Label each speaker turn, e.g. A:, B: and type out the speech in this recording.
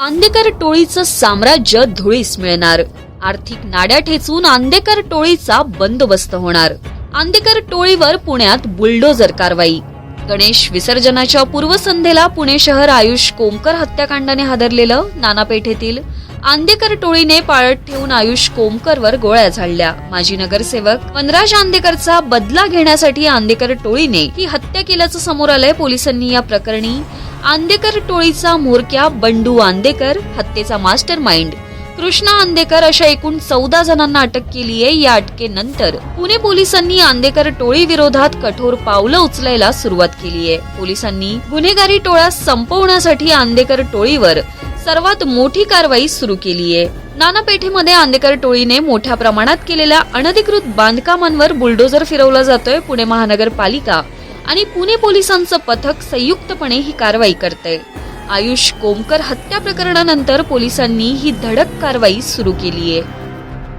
A: आंदेकर टोळीचं साम्राज्य धुळीस मिळणार. आर्थिक नाड्या ठेचून आंदेकर टोळीचा बंदोबस्त होणार. आंदेकर टोळीवर पुण्यात बुलडोजर कारवाई. गणेश विसर्जनाच्या पूर्वसंध्येला पुणे शहर आयुष कोमकर हत्याकांडाने हादरलेलं नानापेठेतील. आंदेकर टोळीने पाळत ठेवून आयुष कोमकरवर गोळ्या झाडल्या. माजी नगरसेवक वनराज आंदेकरचा बदला घेण्यासाठी आंदेकर टोळीने ही हत्या केल्याचं समोर आलंय पोलिसांनी या प्रकरणी. आंदेकर टोळीचा म्होरक्या बंडू आंदेकर हत्येचा मास्टर माइंड कृष्णा आंदेकर अशा एकूण चौदा जणांना अटक केली आहे. या अटकेनंतर पुणे पोलिसांनी आंदेकर टोळी विरोधात कठोर पावलं उचलायला सुरुवात केली आहे. पोलिसांनी गुन्हेगारी टोळा संपवण्यासाठी आंदेकर टोळीवर सर्वात मोठी कारवाई सुरू केली आहे. नानापेठेमध्ये आंदेकर टोळीने मोठ्या प्रमाणात केलेल्या अनधिकृत बांधकामांवर बुलडोजर फिरवला जातोय. पुणे महानगरपालिका आणि पुणे पोलिसांचं पथक संयुक्तपणे ही कारवाई करते आयुष कोमकर हत्या प्रकरणानंतर पोलिसांनी ही धडक कारवाई सुरू केली आहे